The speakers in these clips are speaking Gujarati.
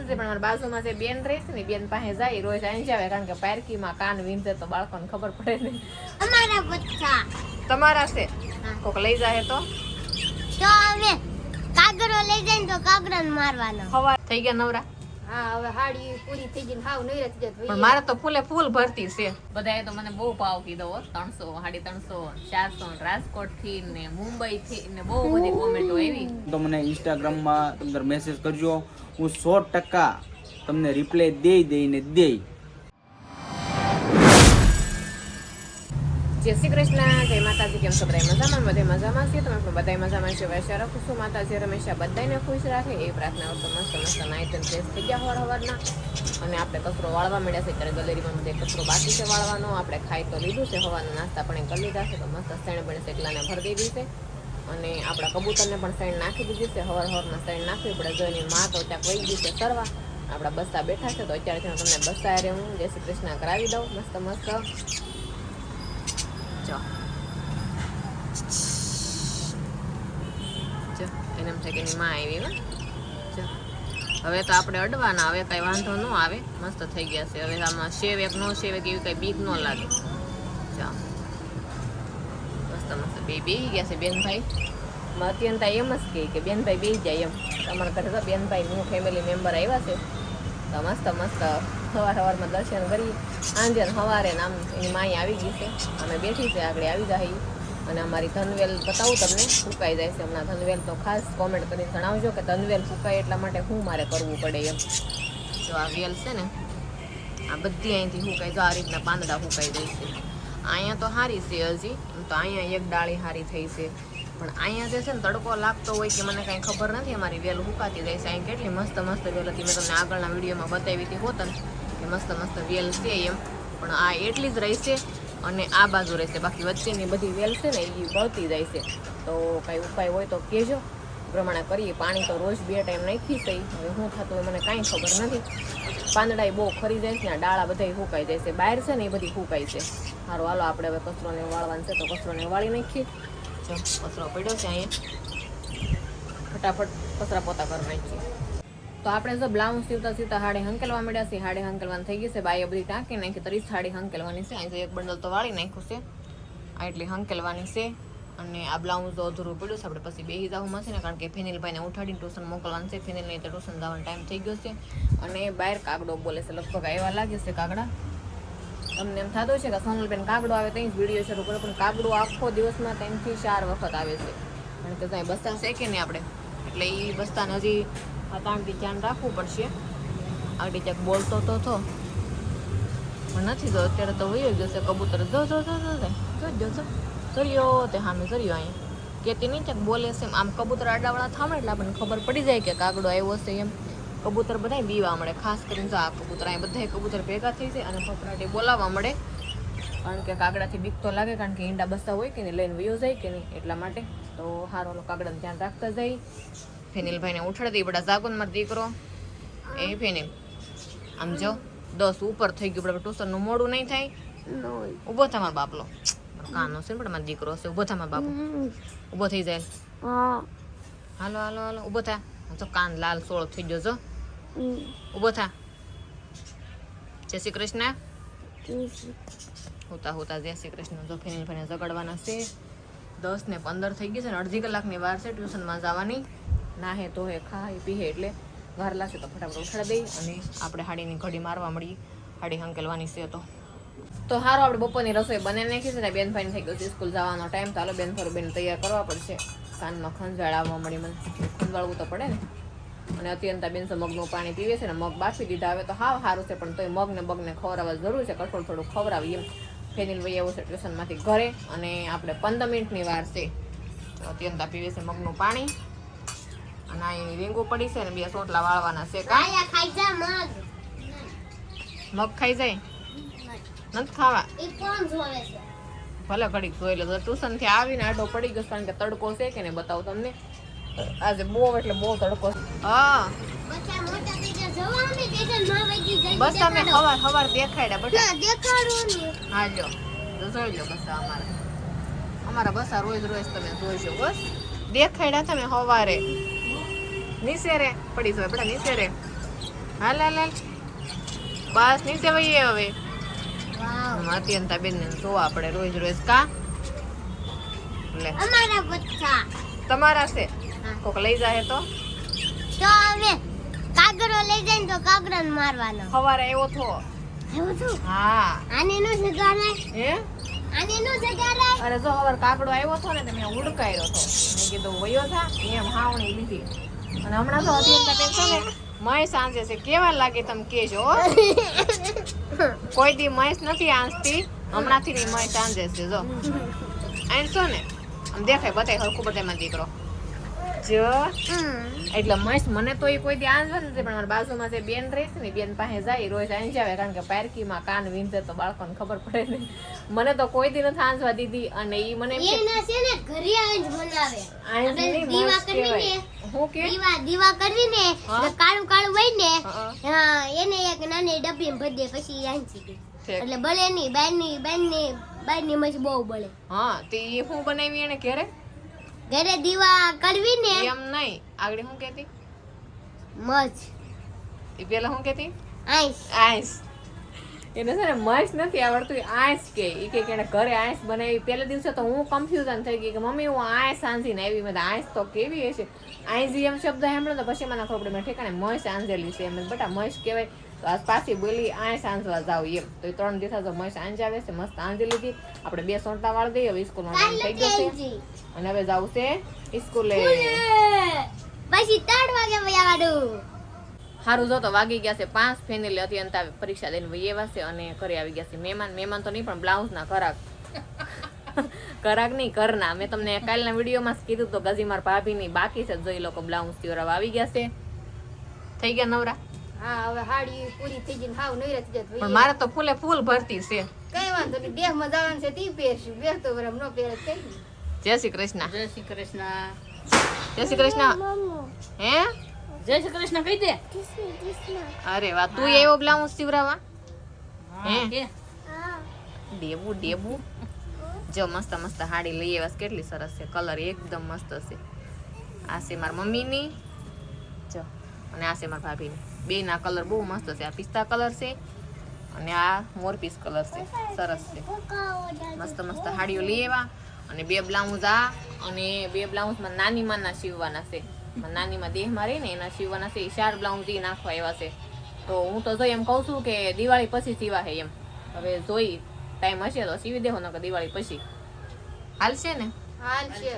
નથી પણ મારા બાજુમાં જે બેન રહે છે ને બેન પાસે જાય રોજ આવી જ આવે કારણ કે પારકીમાં કાન વીંધે તો બાળકોને ખબર પડે નહીં. અમારા બચ્ચા તમારા છે? કોક લઈ જાય તો? તો હવે કાગરો લઈ જાય તો કાગરો મારવાનો. હવા થઈ ગયા નવરા? હા હવે હાડી પૂરી થઈ ગઈ ને હાવ નહીં રહેતી પણ મારે તો ફૂલે ફૂલ ભરતી છે. બધાએ તો મને બહુ ભાવ કીધો હો ત્રણસો સાડી ત્રણસો ચારસો રાજકોટથી ને મુંબઈ થી ને બહુ બધી કોમેન્ટો આવી. તો મને ઇન્સ્ટાગ્રામમાં તમને મેસેજ કરજો. હું સો ટકા તમને રિપ્લાય દઈ દઈને દઈ. જય શ્રી કૃષ્ણ, જય માતાજી, કેમ છો? બધા મજામાં? બધે મજામાં છીએ. તમે પણ બધા મજામાં છે? વૈશ્ય રાખું છું. માતાજી હંમેશા બધાને ખુશ રાખે? એ પ્રાર્થના કરતો મસ્ત મસ્ત નાઈટ એન્ડ ફ્રેશ થઈ ગયા હવાર હવારના. અને આપણે કચરો વાળવા મળ્યા છે. ત્યારે ગલેરીમાં બધે કચરો બાકી છે વાળવાનો. આપણે ખાઈ તો લીધું છે. હવાના નાસ્તા પણ કરી લીધા છે. તો મસ્ત શેણ પણ શેકલાને ભરી દીધી છે. અને આપણા કબૂતરને પણ શેણ નાખી દીધી છે. હવાર હવારમાં શેણ નાખવી પડે જોઈને માં તો ત્યાં વહી ગઈ છે સરવા. આપણા બસ્તા બેઠા છે. તો અત્યારથી હું તમને બસ્તા હારે હું. જય શ્રી કૃષ્ણ, કરાવી દઉં. મસ્ત મસ્ત જો જો એને એમ છે કે એની માં આવી, હો. હવે તો આપણે અડવાના, હવે કઈ વાંધો ન આવે. મસ્ત થઈ ગયા છે. હવે આમાં શેવ એક નો શેવ એક, એવી કઈ બીક ન લાગે. જો. મસ્ત મસ્ત. બે બેહી ગયા છે બેનભાઈ. અત્યંત એમ જ કહે કે બેનભાઈ બેહી જાય એમ. તમારા ઘરે તો બેનભાઈ, હું ફેમિલી મેમ્બર આવ્યા છે. તો મસ્ત મસ્ત. સવાર સવારમાં દર્શન કરી. આંજે સવારે ને આમ એની માઈ આવી ગઈ છે. અમે બેઠી છે, આગળ આવી જાય અને અમારી ધનવેલ બતાવું તમને, ફૂંકાઈ જાય છે હમણાં. ધનવેલ તો ખાસ કોમેન્ટ કરીને જણાવજો કે ધનવેલ ફૂંકાય એટલા માટે શું મારે કરવું પડે એમ. જો આ વેલ છે ને, આ બધી અહીંથી ફૂંકાય, જો આ રીતના પાંદડા ફૂંકાઈ જાય છે. અહીંયા તો સારી છે હજી તો અહીંયા એક ડાળી સારી થઈ છે. પણ અહીંયા જે છે ને તડકો લાગતો હોય કે મને કાંઈ ખબર નથી અમારી વેલ ફૂંકાતી જાય છે. અહીં કેટલી મસ્ત મસ્ત વેલ હતી. મેં તમને આગળના વિડીયોમાં બતાવી હતી હોત ને, કે મસ્ત મસ્ત વેલ છે એમ. પણ આ એટલી જ રહેશે અને આ બાજુ રહેશે. બાકી વચ્ચેની બધી વેલ છે ને એ બળતી જાય છે. તો કાંઈ ઉપાય હોય તો કહેજો. પ્રમાણે કરીએ. પાણી તો રોજ બે ટાઈમ નાખી છે હવે શું થતું હોય મને કાંઈ ખબર નથી. પાંદડા બહુ ખરી જાય છે ને ડાળા બધા હુકાઈ જાય છે. બહાર છે ને, એ બધી સુકાઈ છે. સારું હાલો, આપણે હવે કચરોને વાળવાનું છે તો કચરોને વાળી નાખીએ. કચરો પડ્યો છે અહીંયા. ફટાફટ કચરા પોતા કરી નાખીએ. તો આપણે જો બ્લાઉઝ સીવતા સીવતા હાડે હંકેલવા મળ્યા છે, હાડે હંકેલવાની થઈ ગઈ છે, બાઈએ બધી ટાંકી નાખી તરીસ હાડી હંકેલવાની છે. અહીં એક બંડલ તો વાળી નાખ્યું છે. આ એટલી હંકેલવાની છે. અને આ બ્લાઉઝ તો અધૂરું પડ્યું છે, આપણે પછી બે જવું મળશે ને કારણ કે ફિનિલભાઈને ઉઠાડીને ટ્યુશન મોકલવાનું છે. ફેનિલ નહીં તો ટ્યુશન જવાનો ટાઈમ થઈ ગયો છે. અને બહાર કાગડો બોલે છે, લગભગ આવ્યા લાગે છે કાગડા. તમને એમ થતું છે કે સોનલબેન કાગડો આવે ત્યાં જ વીડિયો શરૂ કરો પણ કાગડો આખો દિવસમાં ત્રણથી ચાર વખત આવે છે. કારણ કે ત્યાં બસતા છે કે આપણે? એટલે એ બસ્તાને હજી આ તાણથી ધ્યાન રાખવું પડશે. આગળ ક્યાંક બોલતો તો થો પણ નથી તો અત્યારે તો વયો ગયો છે. કબૂતર જો જો જો જો જો. છો સર્યો તે સામે સર્યો અહીંયા કહેતી નહીં ક્યાંક બોલે છે. આમ કબૂતર આડાવાળા થામે એટલે આપણને ખબર પડી જાય કે કાગડો આવ્યો છે એમ. કબૂતર બધા બીવા મળે. ખાસ કરીને જો આ કબૂતર અહીંયા બધા કબૂતર ભેગા થઈ જાય અને ફફડાટી બોલાવવા મળે. કારણ કે કાગડાથી બીક તો લાગે, કારણ કે ઈંડા બસતા હોય કે નહીં, લઈને વયો જાય કે નહીં, એટલા માટે તો હારો કાગડાનું ધ્યાન રાખતા જાય. ફેનિલભાઈને ઉઠાડી દઈ બધા જાગો મારો દીકરો. એ ફેનિલ. આમ જો દસ ઉપર થઈ ગયું આપણે ટ્યુશનનું મોડું નહીં થાય. ઊભો થાય મારો બાપલો. કાનો છે પણ મારો દીકરો છે ઊભો થાય મારો બાપુ ઊભો થઈ જાય. હાલો હાલો હાલો ઊભો થા. તો કાન લાલ સોળ થઈ ગયો જો. ઊભો થા. જય શ્રી કૃષ્ણ. હોતા હોતા જય શ્રી કૃષ્ણ. જો ફેનિલ ફેને જગાડવાના છે. દસ ને પંદર થઈ ગઈ છે ને અડધી કલાકની વાર છે ટ્યુશનમાં જવાની. નાહે તો હે, ખાય, પીહે એટલે વાર લાગશે તો ફટાફટ ઉઠાડી દઈ અને આપણે હાડીની ઘડી મારવા મળી. હાડી હંકેલવાની છે તો. તો હારો આપણે બપોરની રસોઈ બને નાખી છે ને બેન ભાઈને થઈ ગયું છે સ્કૂલ જવાનો ટાઈમ હાલો બેન ફરો બેન તૈયાર કરવા પડશે. કાનમાં ખંજાળ આવવા મળી મને. ખંજાળવું તો પડે ને. અને અત્યંત બેન છે મગનું પાણી પીવે છે ને, મગ બાફી દીધા હવે તો હાવ સારું છે, પણ તોય મગને બગને ખવડાવવા જરૂર છે, કઠોળ થોડું ખવડાવીએ. એમ ફેનિલ ભાઈ આવું છે ટ્યુશનમાંથી ઘરે અને આપણે પંદર મિનિટની વાર છે. અત્યંત પીવે છે મગનું પાણી. અને અહીં રીંગો પડી છે ને બે સોટલા વાળવાના છે કા? આયા ખાઈ જા મગ. મગ ખાઈ જાય? નથી ખાવા? એ કોણ જોવે છે? ભલે ઘડીક જોઈ લે ટ્યુશનથી આવીને આડો પડી ગયો કારણ કે તડકો છે કે ને બતાવું તમને. આજે બહુ એટલે બહુ તડકો. હા. બસ તમે હવાર હવાર દેખાડ્યા બટા. દેખાડું હા લ્યો જોઈ લો બસ અમારા. અમારા બસ રોજ રોજ તમે જોઈશો બસ. દેખાડ્યા તમે હવારે. નીચે રે પડી જાય બધા નીચે રે હાલ હાલ હાલ. બસ નીચે વહીએ હવે. અત્યંતા બેન ને જોવા આપણે રોજ રોજ કા? લે. અમારા બચ્ચા તમારા છે? કોક લઈ જાય તો? તો હવે કાગરો લઈ જાય તો કાગરો મારવાનો. સવારે આવ્યો થો એવો થો હા. આને નો સગારાય હે? આને નો સગારાય અરે જો હવે કાગડો આવ્યો હતો ને તો મેં ઉડકાયો હતો મેં કીધું વયો થા એમ હાવણી લીધી. અને હમણાં તો અત્યંત છે ને મય સાંજે છે. કેવા લાગે તમે કેજો હો. કોઈ દી મહેશ નથી આંસતી હમણાંથી ની મહેશ સાંજે છે જો. આંસો ને આમ દેખાય બતાય હરખું બતાયમાં દીકરો. જો. એટલે મહેશ મને તો એ કોઈ દી આંજવા નથી પણ મારા બાજુમાં જે બેન રહે છે ને બેન પાસે જાય રોજ આંજી આવે કારણ કે પારકીમાં કાન વીંધે તો બાળકોને ખબર પડે ને. મને તો કોઈ દી નથી આંજવા દીધી અને એ મને એમ કે છે ને ઘરે આવીને બનાવે નહીં દીવા મસ્ત કહેવાય. કે? દીવા દીવા કરવી ને હા. એટલે કાળું કાળું હોય ને હા, એને એક નાની ડબ્બી ભરી દે પછી આંચી દે. એટલે બળે નહીં બારની બારની બારની મજ બહુ બળે. હા તે હું બનાવી એને ઘરે? ઘરે દીવા કરવી ને એમ નહીં. આગળ હું કેતી મજ. એ પેલા હું કેતી આઈસ. આઈસ. એને છે ને મસ નથી આવડતું આંસ કે. એ કે એને ઘરે આંસ બનાવી. પહેલા દિવસે તો હું કન્ફ્યુઝન થઈ ગઈ કે મમ્મી હું આઈસ સાંજીને આવી. મેં આંસ તો કેવી હશે? આંસી એમ શબ્દ સાંભળ્યો તો પછી મને ખબર મેં ઠેકાણે મસ આંજેલી છે. એમ બટા મસ કહેવાય. તો આજ પાછી બોલી આંસ આંજવા જાવ એમ. તો એ ત્રણ દિવસ તો મસ આંજાવે છે મસ્ત આંજી લીધી આપણે બે સોંટા વાળ દઈએ હવે સ્કૂલમાં ટાઈમ થઈ ગયો છે અને હવે જાવું છે સ્કૂલે. પછી ત્રણ વાગે વયાવાડું સારું જો તો વાગી ગયા છે પાંચ ફેનિલ અત્યંત પરીક્ષા દઈને વહી એવા છે અને ઘરે આવી ગયા છે મહેમાન. મહેમાન તો નહીં પણ બ્લાઉઝના કરાક કરાક નહીં કરના મેં તમને કાલના વિડીયોમાં જ કીધું તો ગઝીમાર ભાભીની બાકી છે જોઈ લોકો બ્લાઉઝ સીવડાવવા આવી ગયા છે. થઈ ગયા નવરા? હા હવે હાડી પૂરી થઈ ગઈ હાવ નવરા થઈ જાય પણ મારે તો ફૂલે ફૂલ ભરતી છે. કઈ વાંધો નહીં દેહમાં જવાનું છે તી પહેરશું. બે તો વરમ ન પહેરે કઈ જય શ્રી કૃષ્ણ. જય શ્રી કૃષ્ણ. જય શ્રી કૃષ્ણ. હે? જય શ્રી કૃષ્ણ કહી દે. અરે વાહ તું એવો બ્લાઉઝ સીવડાવવા હે ડેબુ ડેબુ. જો મસ્ત મસ્ત હાડી લઈ આવ્યા કેટલી સરસ છે. કલર એકદમ મસ્ત છે. આ છે મારા મમ્મીની. જો અને આ છે મારા ભાભીની. બેના કલર બહુ મસ્ત છે. આ પિસ્તા કલર છે અને આ મોરપીસ કલર છે. સરસ છે. મસ્ત મસ્ત હાડીઓ લઈ આવ્યા. અને બે બ્લાઉઝ આ અને બે બ્લાઉઝમાં નાની માના સીવવાના છે. નાનીમાં દેહમાં રહી ને એના સીવવાના છે ચાર બ્લાઉઝ એ નાખવા એવા છે. તો હું તો જોઈ એમ કહું છું કે દિવાળી પછી સીવા છે એમ. હવે જોઈ ટાઈમ હશે તો સીવી દેવો નકર દિવાળી પછી. હાલશે ને? હાલશે.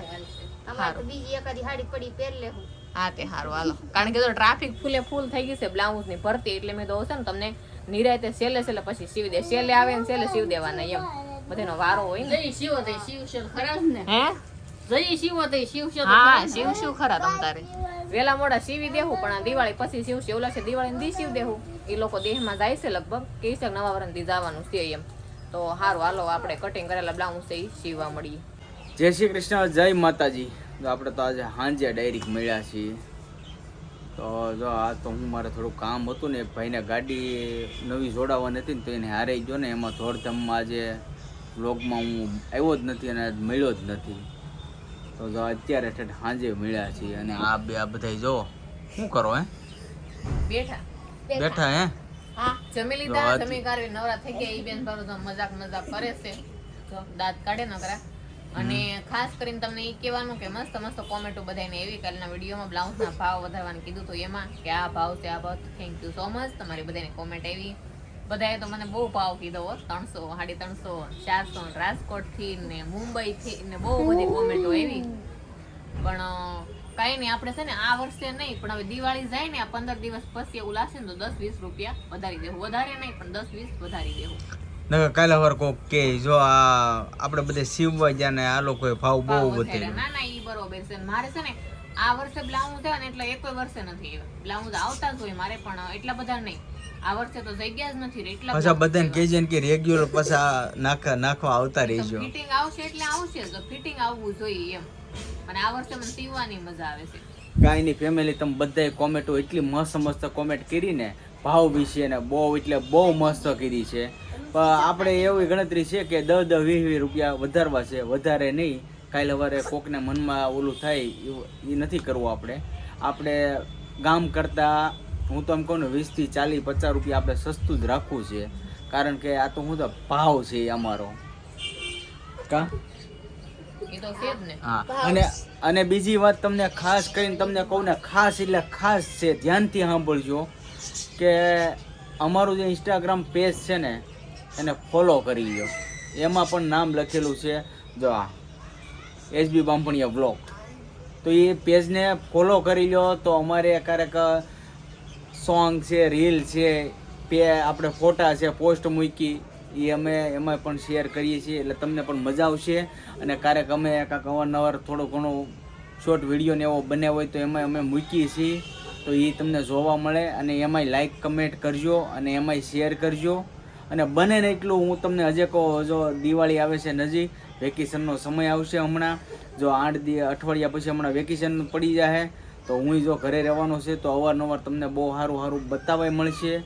અમારે તો બીજી એકાદી હાડી પડી પહેર લેવું હા તે સારું હાલો. કારણ કે ટ્રાફિક ફૂલે ફૂલ થઈ ગઈ છે બ્લાઉઝની ભરતી એટલે મેં તો છે ને તમને નિરાયતે છેલ્લે છેલ્લે પછી સીવી દે. છેલ્લે આવે ને છેલ્લે સીવી દેવાના એમ. બધાનો વારો હોય ને. જય શિવ તે ખરા ને. હે? જય શિવ તે શિવ છે તો હા શિવ ખરા તમ તારે. વેલા મોડા સીવી દેવું પણ આ દિવાળી પછી શિવ છે ઓલા છે દિવાળી દી શિવ દેવું એ લોકો દેહમાં જાય છે લગભગ કે છે નવા વરણ દી જવાનું છે એમ. તો સારું હાલો આપણે કટિંગ કરેલા બ્લાઉઝ છે એ સીવવા મળીએ. જય શ્રી કૃષ્ણ જય માતાજી. તો આપણે તો આજે હાંજ્યા ડાયરેક્ટ મળ્યા છીએ. તો જો આ તો હું મારે થોડું કામ હતું ને ભાઈને ગાડી નવી જોડાવવાની હતી ને તો એને હારે ગયો ને એમાં દોડધામમાં આજે વ્લોગમાં હું આવ્યો જ નથી અને મળ્યો જ નથી. તો જો અત્યારે ઠેઠ સાંજે મળ્યા છીએ અને આ બે આ બધા જો શું કરો હે? બેઠા. બેઠા હે? હા જમી લીધા જમી કાઢી નવરા થઈ ગયા. ઈ બેન તો મજાક મજાક કરે છે. દાંત કાઢે નકરા અને ખાસ કરીને તમને એ કહેવાનું કે મસ્ત મસ્ત કોમેન્ટો બધાને એવી કાલના વિડીયોમાં બ્લાઉઝના ભાવ વધારવાનું કીધું તો એમાં કે આ ભાવ છે આ ભાવ થેન્ક યુ સો મચ તમારી બધાની કોમેન્ટ આવી. બધાએ તો મને બહુ ભાવ કીધો હો ત્રણસો સાડી ત્રણસો ચારસો રાજકોટથી ને મુંબઈ થી ને બહુ બધી કોમેન્ટો એવી પણ કઈ નહીં આપણે છે ને આ વર્ષે નહીં પણ હવે દિવાળી જાય ને આ પંદર દિવસ પછી એવું લાગશે ને તો દસ વીસ રૂપિયા વધારી દેવું. વધારે નહીં પણ દસ વીસ વધારી દેવું. નકર કાલે વાર કોક કે જો આ આપણે બધે સીવવા ગયા ને આ લોકોએ ભાવ બહુ ભાવ વધે. ના ના ઈ બરોબર છે. ને મારે છે ને આ વર્ષે બ્લાઉઝ છે ને એટલે એક વર્ષે નથી. આવ્યા બ્લાઉઝ આવતા જ હોય મારે પણ એટલા બધા નહીં. આ વર્ષે તો જગ્યા જ નથી એટલા પાછા બધાને કહેજે ને કે રેગ્યુલર પાછા નાખા નાખવા આવતા રહેજો. ફિટિંગ આવશે એટલે આવશે તો ફિટિંગ આવવું જોઈએ એમ. અને આ વર્ષે મને સીવવાની મજા આવે છે. કાંઈ ફેમિલી તમે બધાએ કોમેન્ટો એટલી મસ્ત મસ્ત કોમેન્ટ કરીને ભાવ વિશે ને બહુ એટલે બહુ મસ્ત કીધી છે. પણ આપણે એવી ગણતરી છે કે દસ દસ વીસ વીસ રૂપિયા વધારવા છે વધારે નહીં. કાલે સવારે કોકને મનમાં ઓલું થાય એવું એ નથી કરવું આપણે. આપણે ગામ કરતાં હું તો એમ કહું ને વીસથી ચાલીસ પચાસ રૂપિયા આપણે સસ્તું જ રાખવું છે. કારણ કે આ તો હું તો ભાવ છે એ અમારો. કા? હા. અને અને બીજી વાત તમને ખાસ કરીને તમને કહું ને ખાસ એટલે ખાસ છે ધ્યાનથી સાંભળજો કે અમારું જે ઇન્સ્ટાગ્રામ પેજ છે ને એને ફોલો કરી લો એમાં પણ નામ લખેલું છે જો આ એસબી બાંભણિયા બ્લોગ તો એ પેજને ફોલો કરી લો તો અમારે ક્યારેક સોંગ છે રીલ છે પે આપણે ફોટા છે પોસ્ટ મૂકી, એ અમે એમાં પણ શેર કરીએ છીએ, એટલે તમને પણ મજા આવશે. અને ક્યારેક અમે કાંક અવારનવાર થોડો ઘણો શોર્ટ વીડિયો ને એવો બન્યા હોય તો એમાં અમે મૂકીએ છીએ. તો એ તમને જોવા મળે અને એમાંય લાઈક કમેન્ટ કરજો અને એમાંય શેર કરજો. અને બને ને એટલું હું તમને હજે કહું જો દિવાળી આવે છે નજીક વેકેશનનો સમય આવશે હમણાં. જો આઠ દી અઠવાડિયા પછી હમણાં વેકેશન પડી જાય તો હું જો ઘરે રહેવાનો છે, તો અવારનવાર તમને બહુ સારું સારું બતાવાય મળશે.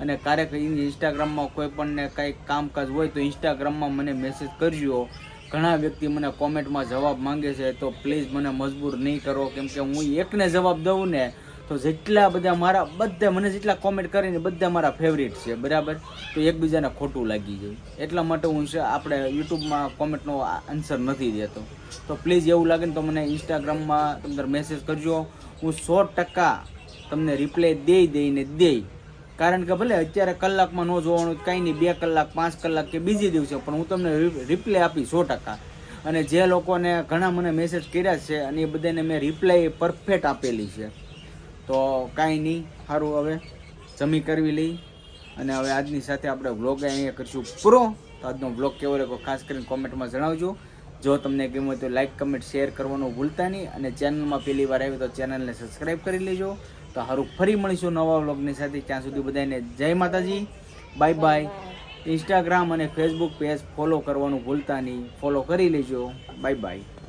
અને ક્યારેક ઇન્સ્ટાગ્રામમાં કોઈ પણને કાંઈક કામકાજ હોય, તો ઇન્સ્ટાગ્રામમાં મને મેસેજ કરજો. ઘણા વ્યક્તિ મને કોમેન્ટમાં જવાબ માંગે છે, તો પ્લીઝ મને મજબૂર નહીં કરો. કેમ કે હું એકને જવાબ દઉં ને, તો જેટલા બધા મારા, બધા મને જેટલા કોમેન્ટ કરીને બધા મારા ફેવરિટ છે. બરાબર? તો એકબીજાને ખોટું લાગી જાય. એટલા માટે હું છે, આપણે યુટ્યુબમાં કોમેન્ટનો આન્સર નથી દેતો. તો પ્લીઝ એવું લાગે ને, તો મને ઇન્સ્ટાગ્રામમાં તમને મેસેજ કરજો. હું સો ટકા તમને રિપ્લાય દઈ દઈને દઈ. કારણ કે ભલે અત્યારે કલાકમાં ન જોવાનું કાંઈ નહીં, બે કલાક, પાંચ કલાક કે બીજી દિવસે, પણ હું તમને રિપ્લાય આપી સો ટકા. અને જે લોકોને ઘણા મને મેસેજ કર્યા છે અને એ બધાને મેં રિપ્લાય પરફેક્ટ આપેલી છે. તો કાંઈ નહીં સારું હવે. જમી કરવી લઈ. અને હવે આજની સાથે આપણે વ્લોગ અહીંયા કરીશું. પૂરો. તો આજનો વ્લોગ કેવો લાગ્યો ખાસ કરીને કોમેન્ટમાં જણાવજો. જો તમને ગમ્યું તો લાઇક કમેન્ટ શેર કરવાનું ભૂલતા નહીં અને ચેનલમાં પહેલી વાર આવી તો ચેનલને સબસ્ક્રાઈબ કરી લેજો. તો સારું ફરી મળીશું નવા વ્લોગની સાથે. ત્યાં સુધી બધાને જય માતાજી. બાય બાય ઇન્સ્ટાગ્રામ અને ફેસબુક પેજ ફોલો કરવાનું ભૂલતા નહીં. ફોલો કરી લેજો. Bye bye